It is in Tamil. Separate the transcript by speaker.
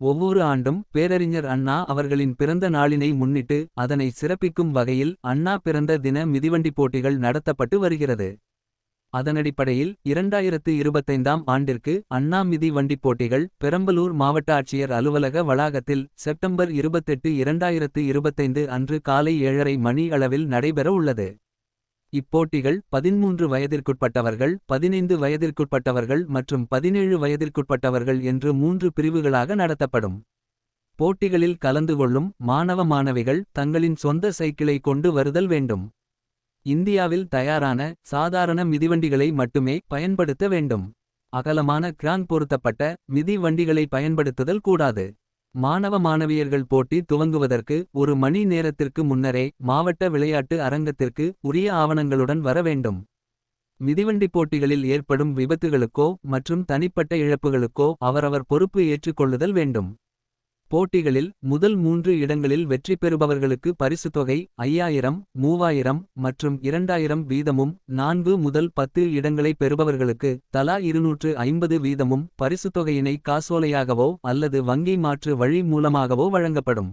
Speaker 1: ஒவ்வொரு ஆண்டும் பேரறிஞர் அண்ணா அவர்களின் பிறந்த நாளினை முன்னிட்டு அதனை சிறப்பிக்கும் வகையில் அண்ணா பிறந்த தின மிதிவண்டி போட்டிகள் நடத்தப்பட்டு வருகிறது. அதனடிப்படையில் இரண்டாயிரத்து இருபத்தைந்தாம் ஆண்டிற்கு அண்ணா மிதி வண்டி போட்டிகள் பெரம்பலூர் மாவட்ட ஆட்சியர் அலுவலக வளாகத்தில் செப்டம்பர் இருபத்தெட்டு இரண்டாயிரத்து இருபத்தைந்து அன்று காலை ஏழரை மணி அளவில் நடைபெற உள்ளது. இப்போட்டிகள் பதின்மூன்று வயதிற்குட்பட்டவர்கள் பதினைந்து வயதிற்குட்பட்டவர்கள் மற்றும் பதினேழு வயதிற்குட்பட்டவர்கள் என்று மூன்று பிரிவுகளாக நடத்தப்படும். போட்டிகளில் கலந்து கொள்ளும் மாணவ மாணவிகள் தங்களின் சொந்த சைக்கிளை கொண்டு வருதல் வேண்டும். இந்தியாவில் தயாரான சாதாரண மிதிவண்டிகளை மட்டுமே பயன்படுத்த வேண்டும். அகலமான கிரான் பொருத்தப்பட்ட மிதி வண்டிகளை பயன்படுத்துதல் கூடாது. மாணவ மாணவியர்கள் போட்டி துவங்குவதற்கு ஒரு மணி நேரத்திற்கு முன்னரே மாவட்ட விளையாட்டு அரங்கத்திற்கு உரிய ஆவணங்களுடன் வர வேண்டும். மிதிவண்டிப் போட்டிகளில் ஏற்படும் விபத்துகளுக்கோ மற்றும் தனிப்பட்ட இழப்புகளுக்கோ அவரவர் பொறுப்பு ஏற்றுக்கொள்ளுதல் வேண்டும். போட்டிகளில் முதல் மூன்று இடங்களில் வெற்றி பெறுபவர்களுக்கு பரிசுத்தொகை ஐயாயிரம் மூவாயிரம் மற்றும் இரண்டாயிரம் வீதமும் நான்கு முதல் பத்து இடங்களை பெறுபவர்களுக்கு தலா இருநூற்று ஐம்பது வீதமும் பரிசுத்தொகையினை காசோலையாகவோ அல்லது வங்கி மாற்று வழி மூலமாகவோ வழங்கப்படும்.